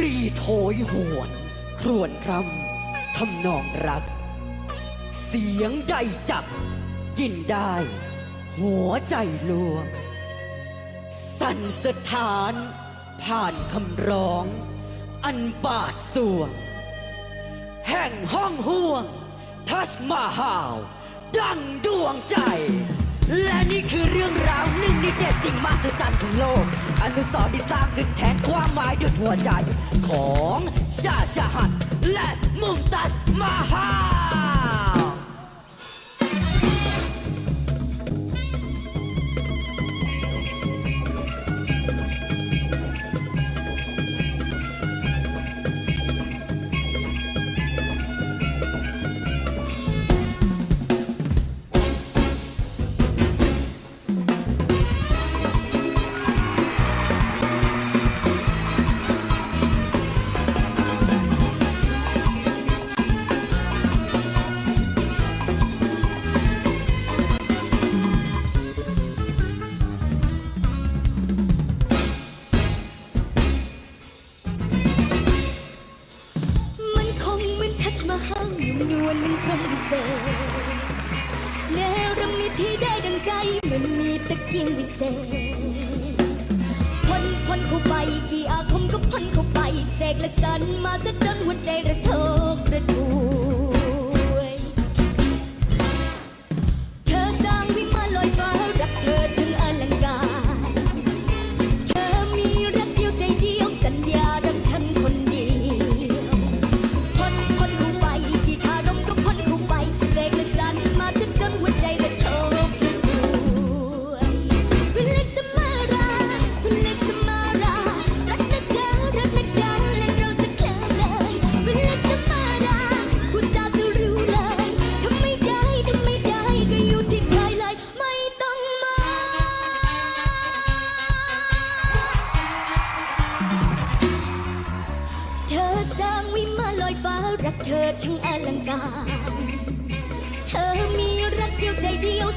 รีโหยหวนครวญครำทำนองรัก เสียงใดจับ ยินได้ หัวใจลวง สั่นสถาน ผ่านคำร้อง อันบาดสวง แห่งห้องห่วง ทัชมาฮาวดังดวงใจ และนี่คือเรื่องราวหนึ่งในเจ็ดสิ่งมหัศจรรย์ของโลก นุสรณ์ที่สร้างขึ้นแทนความหมายด้วยหัวใจ ของชาชาหันและมุมตัสมาฮา มันรหมวิเนรำนิที่ได้ดังใจเหมันมีตะเกียงวิเศษพ่นพ่นเข้าไปกี่อาคมก็พ่นเข้าไปเสกและสันมาซะจนหัวใจระทกระท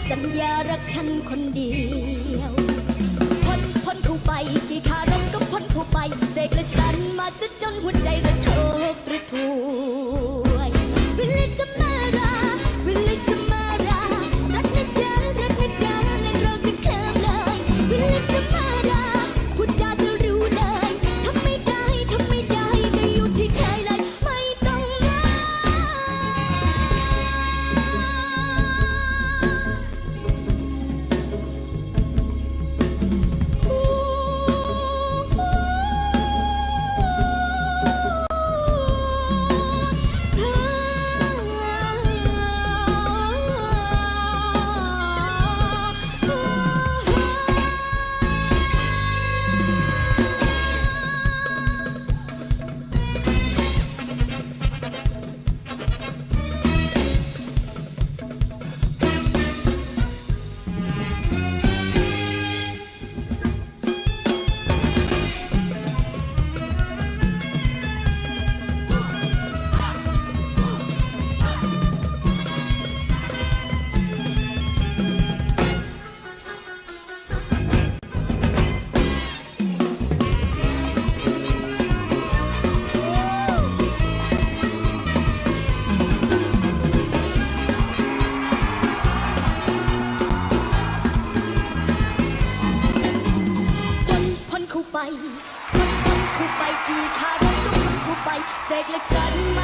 สัญญารักฉันคนเดียวพ้นพ้นเข้าไปกี่คารมก็พ้นเข้าไป เสกและสันมาซะจนหัวใจระทกระทวย like sudden